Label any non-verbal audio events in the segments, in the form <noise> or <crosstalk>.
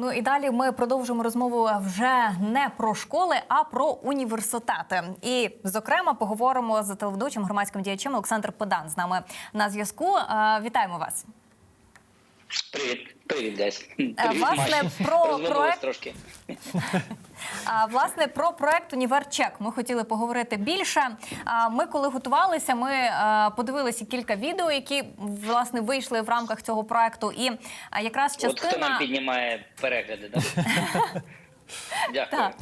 Ну і далі ми продовжимо розмову вже не про школи, а про університети. І, зокрема, поговоримо з телеведучим громадським діячем Олександр Подан з нами на зв'язку. Е, Вітаємо вас. Привіт, привіт, Десь. Е, власне, про проект- трошки. <laughs> А, Власне, про проект Універчек ми хотіли поговорити більше. Ми, коли готувалися, ми е, подивилися кілька відео, які власне вийшли в рамках цього проекту. І якраз От хто нам піднімає перегляди, так? <laughs> Дякую. Так.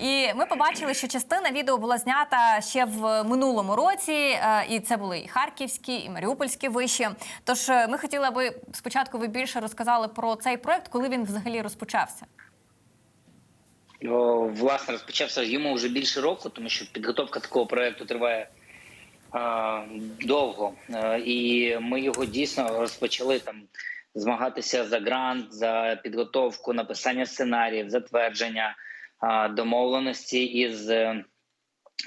І ми побачили, що частина відео була знята ще в минулому році, е, і це були і харківські, і маріупольські виші. Тож е, ми хотіли, аби спочатку ви більше розказали про цей проект, коли він взагалі розпочався. О, Власне, розпочався йому вже більше року, тому що підготовка такого проекту триває а, довго. Е, і ми його дійсно розпочали там змагатися за грант, за підготовку, написання сценаріїв, затвердження домовленості із е,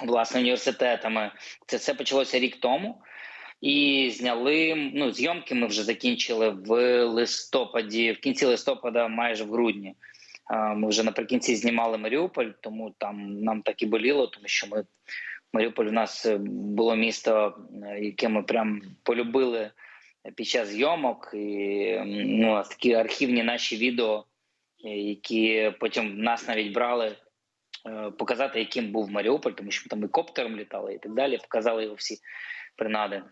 власне університетами. Це все почалося рік тому. І зняли ну зйомки. Ми вже закінчили в листопаді, в кінці листопада, майже в грудні. Ми вже наприкінці знімали Маріуполь, тому там нам так і боліло, тому що ми Маріуполь у нас е, було місто, е, яке ми прям полюбили під час зйомок. І ну, такі архівні наші відео, е, які потім нас навіть брали е, показати, яким був Маріуполь, тому що ми там і коптером літали і так далі. Показали його всі принади.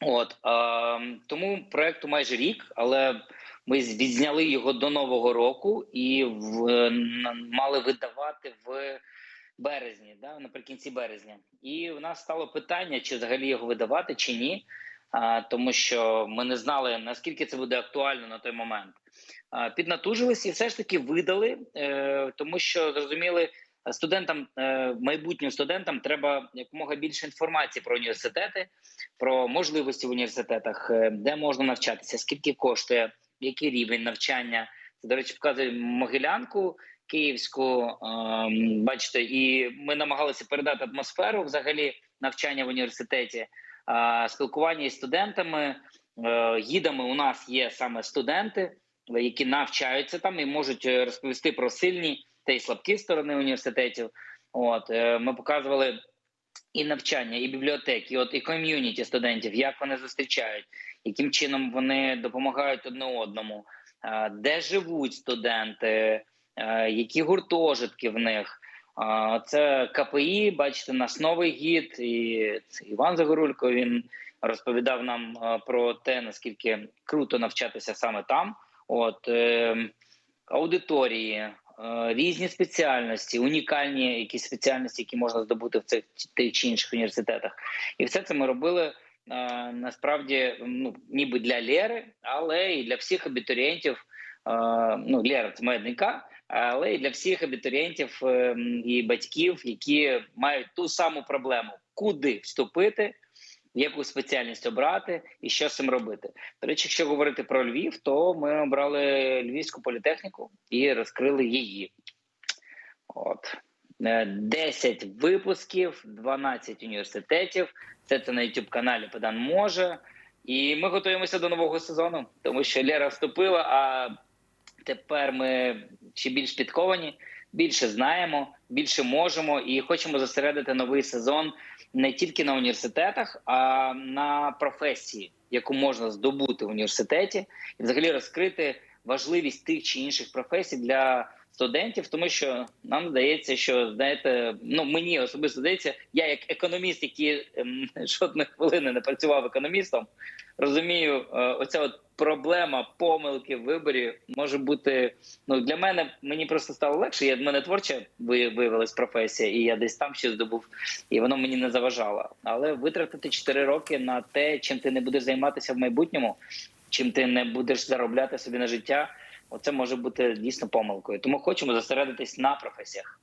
От е, тому проекту майже рік, але ми відзняли його до нового року і в, на- мали видавати в березні, да, наприкінці березня. І в нас стало питання, чи взагалі його видавати, чи ні. Тому що ми не знали наскільки це буде актуально на той момент. А, піднатужилися і все ж таки видали, е, тому що зрозуміли, студентам, е, майбутнім студентам треба якомога більше інформації про університети, про можливості в університетах, е, де можна навчатися, скільки коштує, який рівень навчання. Це, до речі, показує Могилянку Київську. Бачите, і ми намагалися передати атмосферу взагалі навчання в університеті, спілкування із студентами. Е, Гідами у нас є саме студенти, які навчаються там і можуть е, розповісти про сильні та й слабкі сторони університетів. От е, ми показували і навчання, і бібліотеки, і от і ком'юніті студентів, як вони зустрічають, яким чином вони допомагають одне одному, де живуть студенти, які гуртожитки в них. Це КПІ. Бачите, наш новий гід, і це Іван Загорулько. Він розповідав нам е, про те, наскільки круто навчатися саме там. От е, аудиторії, е, різні спеціальності, унікальні якісь спеціальності, які можна здобути в цих тих чи інших університетах. І все це ми робили насправді ну, ніби для Лєри, але і для всіх абітурієнтів. Ну, Лєра це моя донька, але і для всіх абітурієнтів е, і батьків, які мають ту саму проблему, куди вступити, яку спеціальність обрати і що з цим робити. До речі, якщо говорити про Львів, то ми обрали Львівську політехніку і розкрили її. От. Е, 10 випусків, 12 університетів. Це це на youtube каналі Педан може. І ми готуємося до нового сезону, тому що Лера вступила, а тепер ми ще більш підковані, більше знаємо, більше можемо і хочемо зосередити новий сезон не тільки на університетах, а на професії, яку можна здобути в університеті, і взагалі розкрити важливість тих чи інших професій для студентів, тому що нам здається, що знаєте, ну мені особисто здається, я як економіст, який ем, <laughs> жодної хвилини не працював економістом, розумію, е, оця от проблема помилки в виборі може бути. Ну для мене мені просто стало легше. Я в мене творча ви- виявилась професія, і я десь там ще здобув, і воно мені не заважало. Але витратити 4 роки на те, чим ти не будеш займатися в майбутньому, чим ти не будеш заробляти собі на життя. Оце може бути дійсно помилкою. Тому хочемо зосередитись на професіях.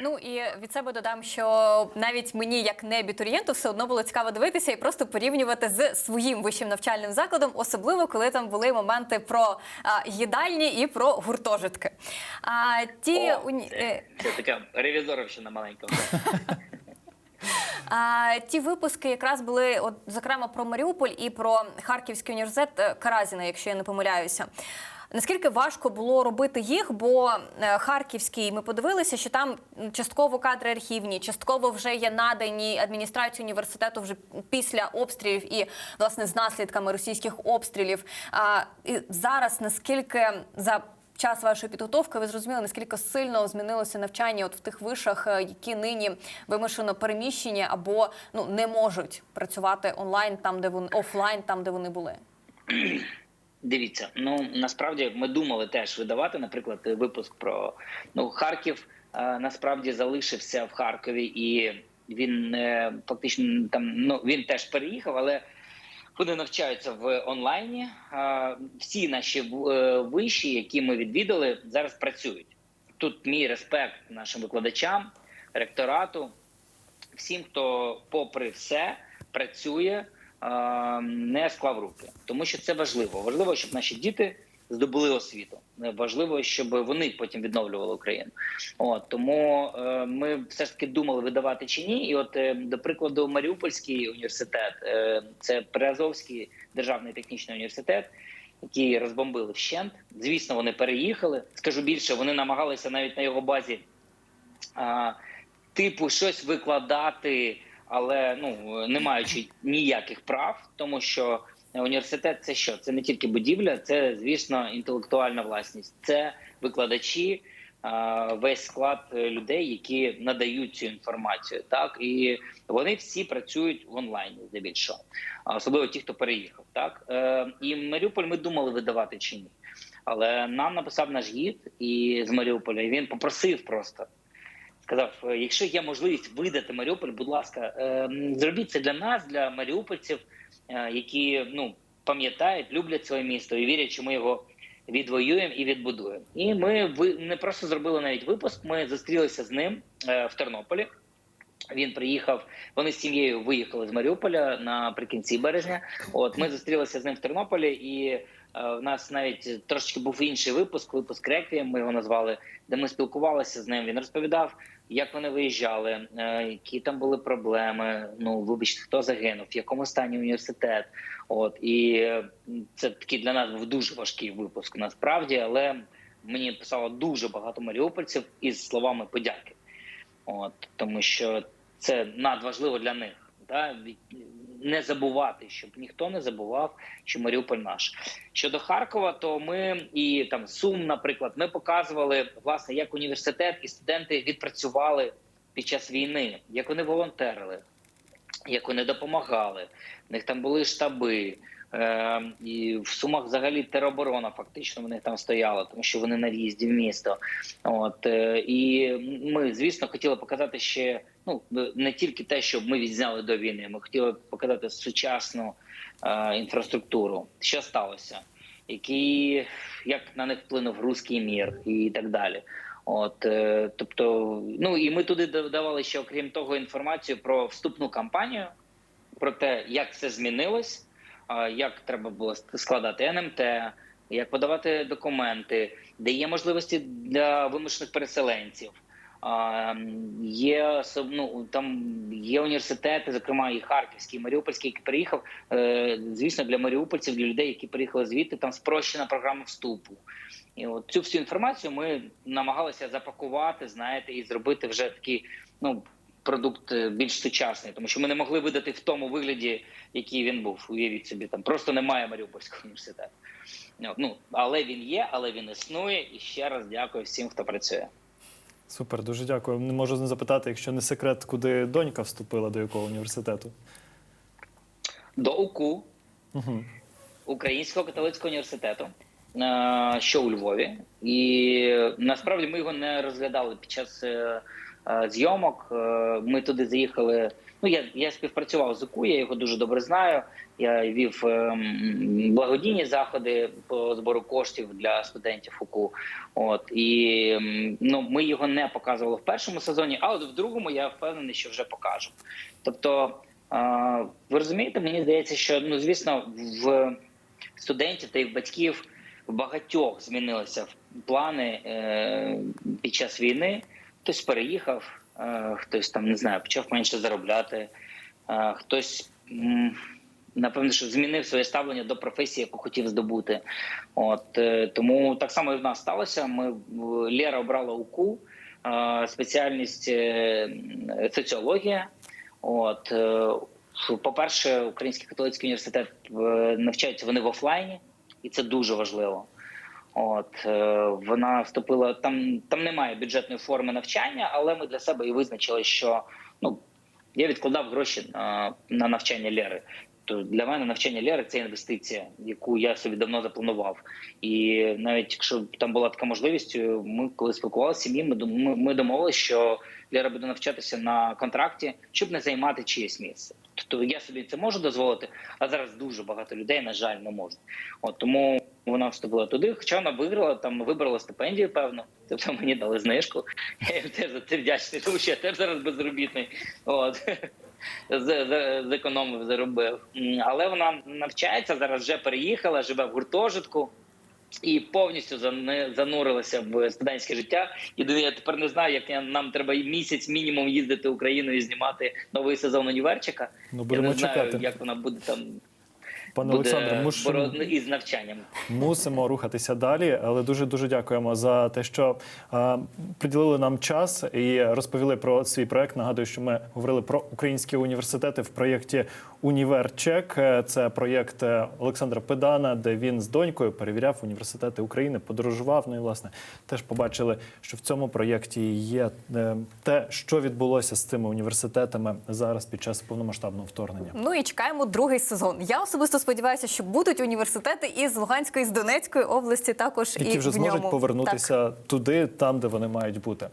Ну і від себе додам, що навіть мені, як не абітурієнту, все одно було цікаво дивитися і просто порівнювати з своїм вищим навчальним закладом, особливо коли там були моменти про а, їдальні і про гуртожитки. А ті О, уні... це, це така ревізоровщина маленька. <laughs> А, ті випуски якраз були, от зокрема, про Маріуполь і про Харківський університет е, Каразіна, якщо я не помиляюся. Наскільки важко було робити їх? Бо е, харківський ми подивилися, що там частково кадри архівні, частково вже є надані адміністрації університету вже після обстрілів і власне з наслідками російських обстрілів. А і зараз наскільки за час вашої підготовки ви зрозуміли, наскільки сильно змінилося навчання от в тих вишах, е, які нині вимушено переміщені або ну не можуть працювати онлайн, там де вони офлайн, там де вони були. <clears throat> Дивіться, ну насправді ми думали теж видавати, наприклад, випуск про ну Харків. е, насправді залишився в Харкові, і він е, фактично там ну він теж переїхав, але вони навчаються в онлайні. Е, всі наші е, виші, які ми відвідали, зараз працюють. Тут мій респект нашим викладачам, ректорату, всім, хто, попри все, працює, не склав руки, тому що це важливо. Важливо, щоб наші діти здобули освіту. Е, Важливо, щоб вони потім відновлювали Україну. От тому е, ми все ж таки думали видавати чи ні. І, от, е, до прикладу, Маріупольський університет, е, це Приазовський державний технічний університет. Які розбомбили вщент, звісно, вони переїхали. Скажу більше, вони намагалися навіть на його базі а, типу щось викладати, але ну не маючи ніяких прав, тому що університет це що? Це не тільки будівля, це звісно інтелектуальна власність, це викладачі. Весь склад е, людей, які надають цю інформацію, так і вони всі працюють в онлайні, здебільшого, особливо ті, хто переїхав. Так Е, і Маріуполь ми думали видавати чи ні, але нам написав наш гід і з Маріуполя. І він попросив просто сказав: «Е, якщо є можливість видати Маріуполь, будь ласка, е, зробіть це для нас, для маріупольців, е, які ну пам'ятають, люблять своє місто і вірять, що ми його відвоюємо і відбудуємо. І ми не просто зробили навіть випуск. Ми зустрілися з ним е, в Тернополі. Він приїхав. Вони з сім'єю виїхали з Маріуполя наприкінці березня. От ми зустрілися з ним в Тернополі, і в нас навіть трошечки був інший випуск, випуск реквієм. Ми його назвали, де ми спілкувалися з ним. Він розповідав, як вони виїжджали, е, які там були проблеми. Ну вибачте, хто загинув, в якому стані університет. От і е, це такий для нас був дуже важкий випуск, насправді, але мені писало дуже багато маріупольців із словами подяки. От тому що це надважливо для них. Да? Не забувати, щоб ніхто не забував, що Маріуполь наш. Щодо Харкова, то ми і там Сум, наприклад, ми показували власне, як університет і студенти відпрацювали під час війни, як вони волонтерили, як вони допомагали. В них там були штаби. Е, і в Сумах взагалі тероборона фактично в них там стояла, тому що вони на в'їзді в місто. От е, і ми, звісно, хотіли показати ще ну не тільки те, що ми відзняли до війни. Ми хотіли показати сучасну е, інфраструктуру, що сталося, які як на них вплинув руський мір і так далі. От, е, тобто, ну і ми туди додавали ще, окрім того, інформацію про вступну кампанію, про те, як все змінилось, як треба було складати НМТ, як подавати документи, де є можливості для вимушених переселенців. Є ну, там є університети, зокрема і Харківський, і Маріупольський, який приїхав. Е, Звісно, для маріупольців, для людей, які приїхали звідти, там спрощена програма вступу. І от цю всю інформацію ми намагалися запакувати, знаєте, і зробити вже такий ну продукт е, більш сучасний, тому що ми не могли видати в тому вигляді, який він був. Уявіть собі, там просто немає Маріупольського <laughs> університету. Ну але він є, але він існує. І ще раз дякую всім, хто працює. Супер, дуже дякую. Не можу не запитати, якщо не секрет, куди донька вступила, до якого університету. До УКУ Угу. Українського католицького університету, е, що у Львові, і насправді ми його не розглядали під час е, зйомок. Е, Ми туди заїхали. Ну я, я співпрацював з УКУ, я його дуже добре знаю. Я вів е, благодійні заходи по збору коштів для студентів УКУ. От і ну ми його не показували в першому сезоні, а от в другому я впевнений, що вже покажу. Тобто. Ви розумієте, мені здається, що ну звісно, в студентів та й в батьків в багатьох змінилися плани е, під час війни. Хтось переїхав, е, хтось там не знаю, почав менше заробляти, е, хтось напевно, що змінив своє ставлення до професії, яку хотів здобути. От е, тому так само і в нас сталося. Ми Лера обрала УКУ, спеціальність соціологія. От по-перше, Український католицький університет навчаються вони в офлайні, і це дуже важливо. От е, вона вступила там. Там немає бюджетної форми навчання, але ми для себе і визначили, що ну я відкладав гроші на, на навчання Лєри. То для мене навчання Лєри це інвестиція, яку я собі давно запланував. І навіть якщо там була така можливість, ми коли спілкувалися сім'ї, ми, ми, домовилися, що Лера буде навчатися на контракті, щоб не займати чиєсь місце. Тобто я собі це можу дозволити, а зараз дуже багато людей, на жаль, не можуть. От тому вона вступила туди, хоча вона виграла там, вибрала стипендію, певно. Тобто мені дали знижку. <laughs> Я теж за це вдячний, тому що я теж зараз безробітний. От. Зекономив, заробив. Але вона навчається зараз, вже переїхала, живе в гуртожитку і повністю занурилася в студентське життя. І я тепер не знаю, як я- нам треба місяць мінімум їздити Україною і знімати новий сезон універчика. Ну, Я будемо не знаю, чекати. як вона буде там Пане буде Олександре, мушу- боро- із навчанням. Мусимо рухатися далі, але дуже дуже дякуємо за те, що е, приділили нам час і розповіли про свій проект. Нагадую, що ми говорили про українські університети в проєкті Універчек. Е, Це проєкт е, Олександра Педана, де він з донькою перевіряв університети України, подорожував. Ну і власне теж побачили, що в цьому проєкті є е, те, що відбулося з цими університетами зараз під час повномасштабного вторгнення. Ну і чекаємо другий сезон. Я особисто сподіваюся, що будуть університети із Луганської, з Донецької області також Які і вже в зможуть ньому. Так. повернутися туди, там де вони мають бути.